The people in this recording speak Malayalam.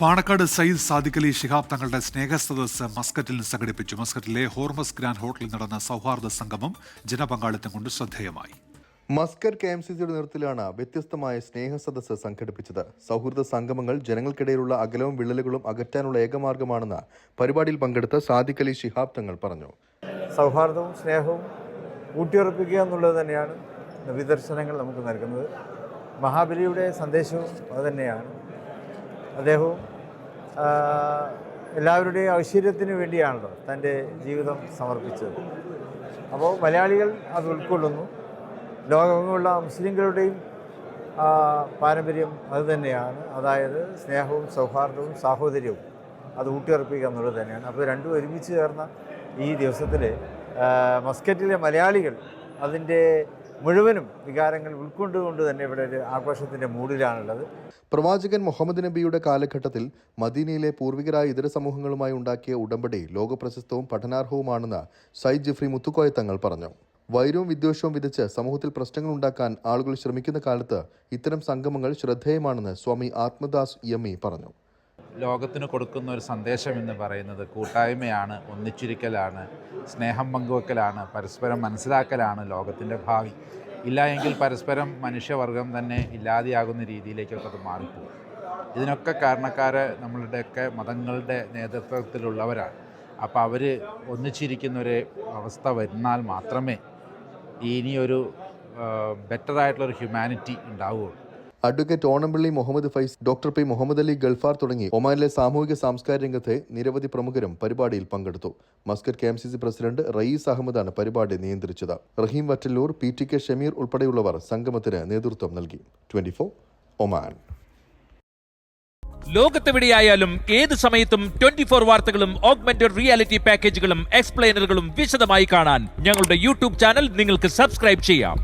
പാണക്കാട് സയ്യിദ് സാദിഖ് അലി ശിഹാബ് തങ്ങളുടെ സ്നേഹസദസ് മസ്കറ്റിൽ സംഘടിപ്പിച്ചു. മസ്കറ്റിലെ ഹോർമസ് ഗ്രാൻഡ് ഹോട്ടലിൽ നടന്ന സൗഹാർദ്ദ സംഗമം ജനപങ്കാളിത്തം കൊണ്ട് ശ്രദ്ധേയമായി. മസ്കർ കെ എം സി സിയുടെ നേതൃത്വത്തിലാണ് വ്യത്യസ്തമായ സ്നേഹ സദസ്സ് സംഘടിപ്പിച്ചത്. സൗഹൃദ സംഗമങ്ങൾ ജനങ്ങൾക്കിടയിലുള്ള അകലവും വിള്ളലുകളും അകറ്റാനുള്ള ഏകമാർഗമാണെന്ന് പരിപാടിയിൽ പങ്കെടുത്ത സാദിഖ് അലി ശിഹാബ് തങ്ങൾ പറഞ്ഞു. സൗഹാർദ്ദവും സ്നേഹവും ഊട്ടിയുറപ്പിക്കുക എന്നുള്ളത് തന്നെയാണ് വിദർശനങ്ങൾ നമുക്ക് നൽകുന്നത്. മഹാബലിയുടെ സന്ദേശവും അതുതന്നെയാണ് അദ്ദേഹവും എല്ലാവരുടെയും ഐശ്വര്യത്തിന് വേണ്ടിയാണല്ലോ തന്റെ ജീവിതം സമർപ്പിച്ചത്. അപ്പോൾ മലയാളികൾ അത് ഉൾക്കൊള്ളുന്നു. ലോകമെങ്ങുള്ള മുസ്ലിങ്ങളുടെയും പാരമ്പര്യം അതുതന്നെയാണ് അതായത് സ്നേഹവും സൗഹാർദ്ദവും സാഹോദര്യവും അത് ഊട്ടിയുറപ്പിക്കുക എന്നുള്ളത് തന്നെയാണ്. അപ്പോൾ രണ്ടും ഒരുമിച്ച് ചേർന്ന ഈ ദിവസത്തിൽ മസ്കറ്റിലെ മലയാളികൾ അതിന്റെ മുഴുവനും വികാരങ്ങൾ ഉൾക്കൊണ്ടുകൊണ്ട് തന്നെ ഇവിടെ ഒരു ആഘോഷത്തിന്റെ മൂഡിലാണുള്ളത് പ്രവാചകൻ മുഹമ്മദ് നബിയുടെ കാലഘട്ടത്തിൽ മദീനയിലെ പൂർവികരായ ഇതര സമൂഹങ്ങളുമായി ഉണ്ടാക്കിയ ഉടമ്പടി ലോകപ്രശസ്തവും പഠനാർഹവുമാണെന്ന് സയ്യിദ് ജിഫ്രി മുത്തുക്കോയ തങ്ങൾ പറഞ്ഞു. വൈരവും വിദ്വേഷവും വിതച്ച് സമൂഹത്തിൽ പ്രശ്നങ്ങൾ ഉണ്ടാക്കാൻ ആളുകൾ ശ്രമിക്കുന്ന കാലത്ത് ഇത്തരം സംഗമങ്ങൾ ശ്രദ്ധേയമാണെന്ന് സ്വാമി ആത്മദാസ് യമ്മി പറഞ്ഞു. ലോകത്തിന് കൊടുക്കുന്ന ഒരു സന്ദേശം എന്ന് പറയുന്നത് കൂട്ടായ്മയാണ് ഒന്നിച്ചിരിക്കലാണ് സ്നേഹം പങ്കുവെക്കലാണ് പരസ്പരം മനസ്സിലാക്കലാണ് ലോകത്തിന്റെ ഭാവി. ഇല്ല എങ്കിൽ പരസ്പരം മനുഷ്യവർഗം തന്നെ ഇല്ലാതെയാകുന്ന രീതിയിലേക്കൊക്കെ അത് മാറിപ്പോകും. ഇതിനൊക്കെ കാരണക്കാർ നമ്മളുടെയൊക്കെ മതങ്ങളുടെ നേതൃത്വത്തിലുള്ളവരാണ്. അപ്പോൾ അവർ ഒന്നിച്ചിരിക്കുന്നൊരു അവസ്ഥ വരുന്നാൽ മാത്രമേ ഇനിയൊരു ബെറ്ററായിട്ടുള്ളൊരു ഹ്യൂമാനിറ്റി ഉണ്ടാവുകയുള്ളൂ. Advocate Onampally Muhammad Faiz doctor P Muhammad Ali Galfar തുടങ്ങി ഒമാനിലെ സാമൂഹിക സാംസ്കാരിക രംഗത്തെ നിരവധി പ്രമുഖരും പരിപാടിയിൽ പങ്കെടുത്തു. Muscat K M C C president Rayees അഹമ്മദാണ് പരിപാടി നിയന്ത്രിച്ചത്. Raheem Vattallur P T K Shameer ഉൾപ്പെടെയുള്ളവർ സംഗമത്തിന് നേതൃത്വം നൽകി. Twenty Oman. ലോകത്തെവിടെയായാലും ഏത് സമയത്തും ട്വന്റി ഫോർ വാർത്തകളും ഓഗ്മെന്റഡ് റിയാലിറ്റി പാക്കേജുകളും എക്സ്പ്ലെയിനറുകളും വിശദമായി കാണാൻ ഞങ്ങളുടെ യൂട്യൂബ് ചാനൽ നിങ്ങൾക്ക് സബ്സ്ക്രൈബ് ചെയ്യാം.